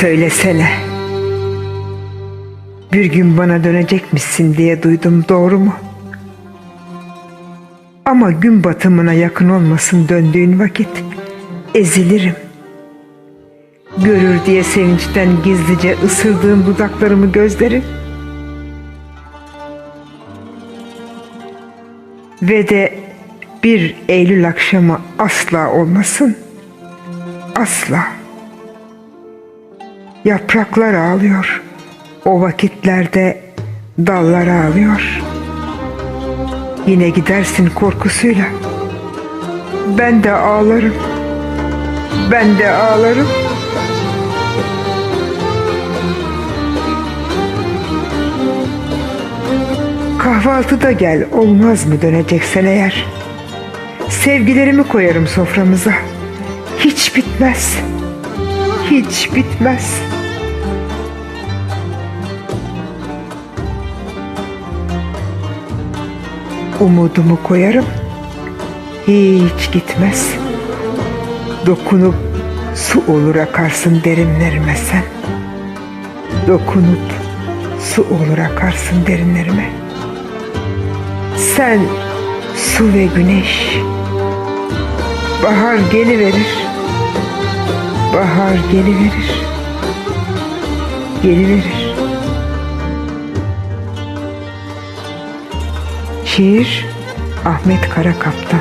Söylesene. Bir gün bana dönecekmişsin diye duydum doğru mu? Ama gün batımına yakın olmasın döndüğün vakit ezilirim. Görür diye sevinçten gizlice ısırdığım dudaklarımı gözlerin. Ve de bir Eylül akşamı asla olmasın. Asla. Yapraklar ağlıyor. O vakitlerde dallar ağlıyor. Yine gidersin korkusuyla. Ben de ağlarım. Ben de ağlarım. Kahvaltıda gel olmaz mı döneceksen eğer? Sevgilerimi koyarım soframıza. Hiç bitmez. Hiç bitmez. Umudumu koyarım. Hiç gitmez. Dokunup su olur akarsın derinlerime sen. Dokunup su olur akarsın derinlerime. Sen su ve güneş. Bahar geliverir. Bahar geliverir. Geliverir. Şiir Ahmet Karakaptan